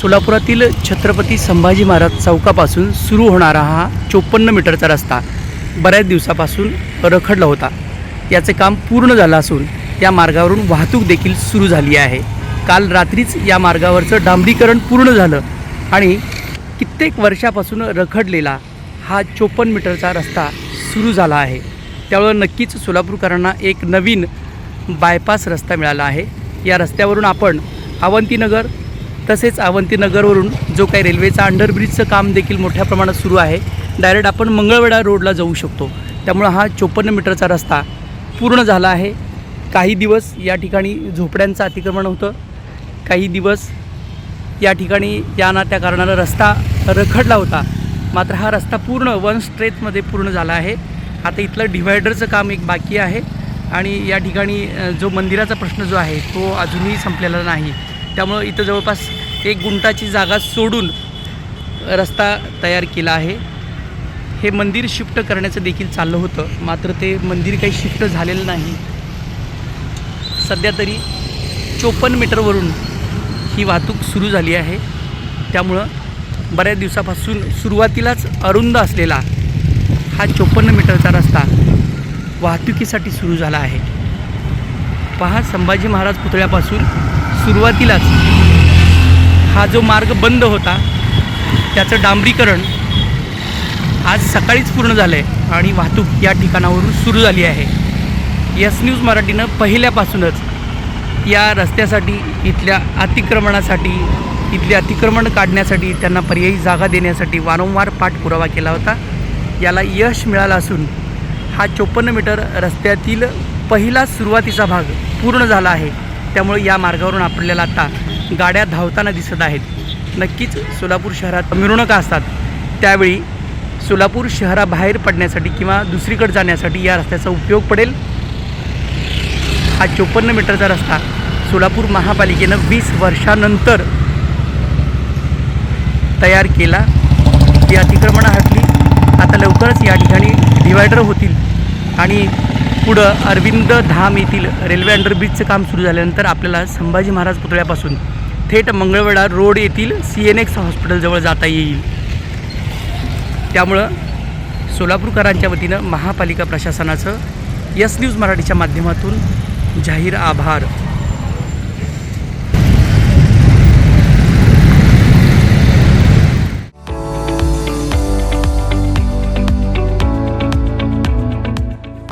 सोलापुरातील छत्रपती संभाजी महाराज चौकापासून सुरू होणारा हा चोपन्न मीटरचा रस्ता बऱ्याच दिवसापासून रखडला होता. याचे काम पूर्ण झालं असून या मार्गावरून वाहतूक देखील सुरू झाली आहे. काल रात्रीच या मार्गावरचं डांबरीकरण पूर्ण झालं आणि कित्येक वर्षापासून रखडलेला हा चोपन्न मीटरचा रस्ता सुरू झाला आहे. त्यामुळं नक्कीच सोलापूरकरांना एक नवीन बायपास रस्ता मिळाला आहे. या रस्त्यावरून आपण अवंतीनगर तसेच अवंतीनगरवरून जो काही रेल्वेचा अंडरब्रिजचं काम देखील मोठ्या प्रमाणात सुरू आहे डायरेक्ट आपण मंगळवेढा रोडला जाऊ शकतो. त्यामुळं हा चोपन्न मीटरचा रस्ता पूर्ण झाला आहे. काही दिवस या ठिकाणी झोपड्यांचं अतिक्रमण होतं. काही दिवस या ठिकाणी या ना त्या कारणानं रस्ता रखडला होता. मात्र हा रस्ता पूर्ण वन स्ट्रेचमध्ये पूर्ण झाला आहे. आता इथलं डिव्हायडरचं काम एक बाकी आहे आणि या ठिकाणी जो मंदिराचा प्रश्न जो आहे तो अजूनही संपलेला नाही. त्यामुळं इथं जवळपास एक गुंटाची जागा सोडून रस्ता तयार केला आहे. हे मंदिर शिफ्ट करण्याचं देखील चाललं होतं. मात्र ते मंदिर काही शिफ्ट झालेलं नाही. सध्या तरी चोपन्न मीटरवरून ही वाहतूक सुरू झाली आहे. त्यामुळं बऱ्याच दिवसापासून सुरुवातीलाच अरुंद असलेला हा चोपन्न मीटरचा रस्ता वाहतुकीसाठी सुरू झाला आहे. पहा संभाजी महाराज पुतळ्यापासून सुरुवातीलाच हा जो मार्ग बंद होता त्याचं डांबरीकरण आज सकाळीच पूर्ण झालं आहे आणि वाहतूक या ठिकाणावरून सुरू झाली आहे. यस न्यूज मराठीनं पहिल्यापासूनच या रस्त्यासाठी इथल्या अतिक्रमणासाठी इथले अतिक्रमण काढण्यासाठी त्यांना पर्यायी जागा देण्यासाठी वारंवार पाठपुरावा केला होता. याला यश मिळालं असून हा चोपन्न मीटर रस्त्यातील पहिला सुरुवातीचा भाग पूर्ण झाला आहे. त्यामुळे या मार्गावरून आपल्याला आता गाड्या धावताना दिसत आहेत. नक्कीच सोलापूर शहरात मिरवणुका असतात. त्यावेळी सोलापूर शहराबाहेर पडण्यासाठी किंवा दुसरीकडे जाण्यासाठी या रस्त्याचा उपयोग पडेल. हा चोपन्न मीटरचा रस्ता सोलापूर महापालिकेनं वीस वर्षानंतर तयार केला. ही अतिक्रमणं हटली. आता लवकरच या ठिकाणी डिवायडर होतील आणि पुढं अरविंद धाम येथील रेल्वे अंडरब्रिजचं काम सुरू झाल्यानंतर आपल्याला संभाजी महाराज पुतळ्यापासून थेट मंगळवेढा रोड येथील सी एन एक्स हॉस्पिटलजवळ जाता येईल. त्यामुळं सोलापूरकरांच्या वतीनं महापालिका प्रशासनाचं यस न्यूज मराठीच्या माध्यमातून जाहीर आभार.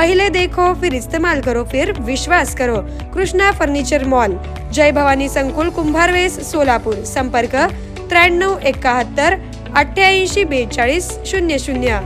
पहले देखो फिर इस्तेमाल करो फिर विश्वास करो। Krishna furniture mall. जय भवानी संकुल कुंभारवेस सोलापूर। संपर्क त्र्याण्णव एकाहत्तर अठ्ठ्याऐंशी बेचाळीस शून्य शून्य।